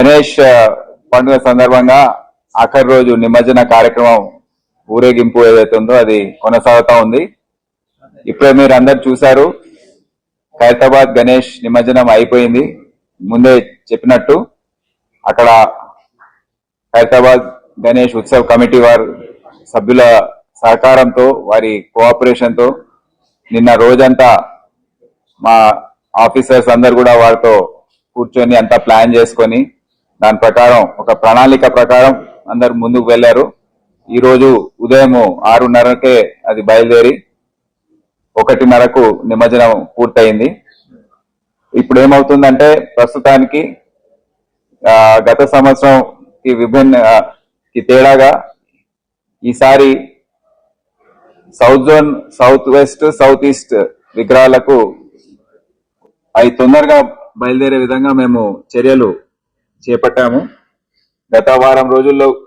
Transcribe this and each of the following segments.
గణేష్ పండుగ సందర్భంగా ఆఖరి రోజు నిమజ్జన కార్యక్రమం ఊరేగింపు ఏదైతే ఉందో అది కొనసాగుతా ఉంది. ఇప్పుడే మీరు అందరు చూశారు ఖైరతాబాద్ గణేష్ నిమజ్జనం అయిపోయింది. ముందే చెప్పినట్టు అక్కడ ఖైరతాబాద్ గణేష్ ఉత్సవ్ కమిటీ వారు సభ్యుల సహకారంతో వారి కోఆపరేషన్తో నిన్న రోజంతా మా ఆఫీసర్స్ అందరు కూడా వారితో కూర్చొని అంతా ప్లాన్ చేసుకొని దాని ప్రకారం ఒక ప్రణాళిక ప్రకారం అందరు ముందుకు వెళ్ళారు ఈ రోజు ఉదయం ఆరున్నరకే అది బయలుదేరి ఒకటిన్నరకు నిమజ్జనం పూర్తయింది. ఇప్పుడు ఏమవుతుందంటే ప్రస్తుతానికి గత సంవత్సరం కి విభిన్న కి తేడాగా ఈసారి south zone south west south east విగ్రహాలకు అవి తొందరగా బయలుదేరే విధంగా మేము చర్యలు చేపట్టాము. గత వారం రోజుల్లో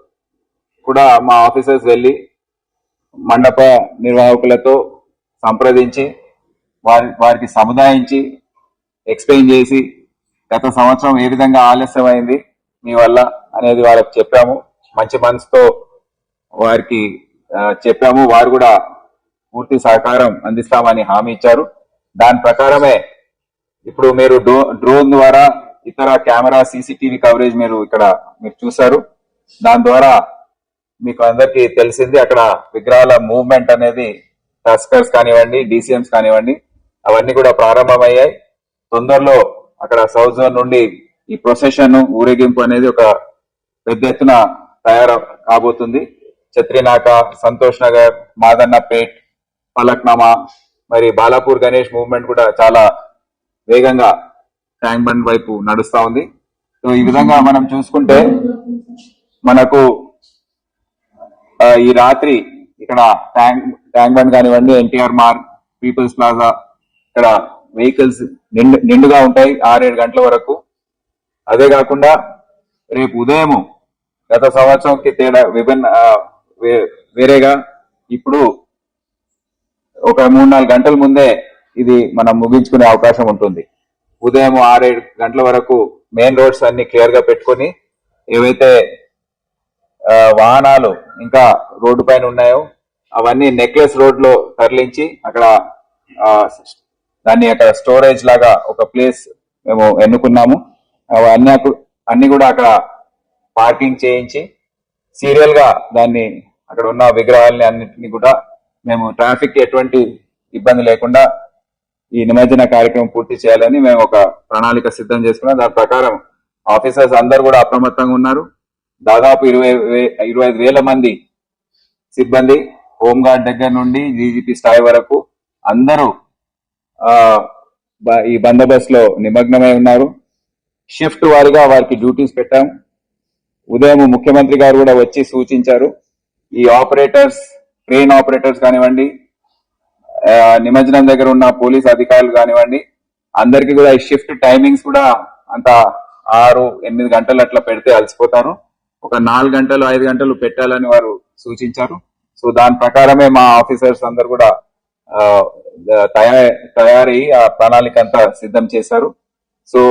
కూడా మా ఆఫీసర్స్ వెళ్ళి మండప నిర్వాహకులతో సంప్రదించి వారి వారికి సముదాయించి ఎక్స్ప్లెయిన్ చేసి గత సంవత్సరం ఏ విధంగా ఆలస్యమైంది మీ వల్ల అనేది వాళ్ళకి చెప్పాము. మంచి మనసుతో వారికి చెప్పాము. వారు కూడా పూర్తి సహకారం అందిస్తామని హామీ ఇచ్చారు. దాని ప్రకారమే ఇప్పుడు మీరు డ్రో- డ్రోన్ ద్వారా ఇతర కెమెరా సీసీటీవీ కవరేజ్ మీరు ఇక్కడ మీరు చూసారు దాని ద్వారా మీకు అందరికీ తెలిసింది అక్కడ విగ్రహాల మూవ్మెంట్ అనేది టస్కర్స్ కానివ్వండి డిసిఎంస్ కానివ్వండి అవన్నీ కూడా ప్రారంభమయ్యాయి. తొందరలో అక్కడ సౌత్ జోన్ నుండి ఈ ప్రొసెషన్ ఊరేగింపు అనేది ఒక పెద్ద ఎత్తున తయారు కాబోతుంది. చత్రినాక సంతోష్ నగర్ మాదన్నపేట్ పలక్నామా మరి బాలాపూర్ గణేష్ మూవ్మెంట్ కూడా చాలా వేగంగా ట్యాంక్ బండ్ వైపు నడుస్తా ఉంది. సో ఈ విధంగా మనం చూసుకుంటే మనకు ఈ రాత్రి ఇక్కడ ట్యాంక్ ట్యాంక్ బండ్ కానివ్వండి ఎన్టీఆర్ మార్క్ పీపుల్స్ ప్లాజా ఇక్కడ వెహికల్స్ నిండు నిండుగా ఉంటాయి ఆరేడు గంటల వరకు. అదే కాకుండా రేపు ఉదయము గత సంవత్సరంకి తేడా విభిన్న వేరేగా ఇప్పుడు ఒక మూడు నాలుగు గంటల ముందే ఇది మనం ముగించుకునే అవకాశం ఉంటుంది. ఉదయం ఆరేడు గంటల వరకు మెయిన్ రోడ్స్ అన్ని క్లియర్గా పెట్టుకొని ఏవైతే వాహనాలు ఇంకా రోడ్డు పైన ఉన్నాయో అవన్నీ నెక్లెస్ రోడ్లో తరలించి అక్కడ దాన్ని అక్కడ స్టోరేజ్ లాగా ఒక ప్లేస్ మేము ఎన్నుకున్నాము. అవన్నీ అన్ని కూడా అక్కడ పార్కింగ్ చేయించి సీరియల్గా దాన్ని అక్కడ ఉన్న విగ్రహాలని అన్నింటినీ కూడా మేము ట్రాఫిక్ ఎటువంటి ఇబ్బంది లేకుండా ఈ నిమజ్జన కార్యక్రమం పూర్తి చేయాలని మేము ఒక ప్రణాళిక సిద్ధం చేసుకున్నాం. దాని ప్రకారం ఆఫీసర్స్ అందరు కూడా అప్రమత్తంగా ఉన్నారు. దాదాపు ఇరవై వే- ఇరవై ఐదు వేల మంది సిబ్బంది హోంగార్డ్ దగ్గర నుండి డీజీపీ స్థాయి వరకు అందరూ ఈ బందోబస్తు లో నిమగ్నమై ఉన్నారు. షిఫ్ట్ వారిగా వారికి డ్యూటీస్ పెట్టాం. ఉదయం ముఖ్యమంత్రి గారు కూడా వచ్చి సూచించారు. ఈ ఆపరేటర్స్ ట్రైన్ ఆపరేటర్స్ కానివ్వండి నిమజ్జనం దగ్గర ఉన్న పోలీస్ అధికారులు కానివ్వండి అందరికీ కూడా ఈ షిఫ్ట్ టైమింగ్స్ కూడా అంత ఆరు ఎనిమిది గంటలు అట్లా పెడితే అలసిపోతారు. ఒక నాలుగు గంటలు ఐదు గంటలు పెట్టాలని వారు సూచించారు. సో దాని ప్రకారమే మా ఆఫీసర్స్ అందరు కూడా తయారై ఆ ప్రణాళిక అంతా సిద్ధం చేశారు. సో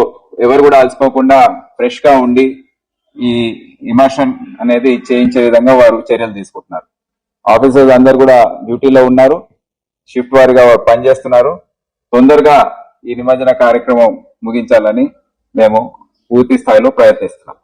ఎవరు కూడా అలసిపోకుండా ఫ్రెష్గా ఉండి ఈ ఇమర్షన్ అనేది చేయించే విధంగా వారు చర్యలు తీసుకుంటున్నారు. ఆఫీసర్స్ అందరు కూడా డ్యూటీలో ఉన్నారు. షిఫ్ట్ వారిగా వారు పనిచేస్తున్నారు. తొందరగా ఈ నిమజ్జన కార్యక్రమం ముగించాలని మేము పూర్తి స్థాయిలో ప్రయత్నిస్తున్నాం.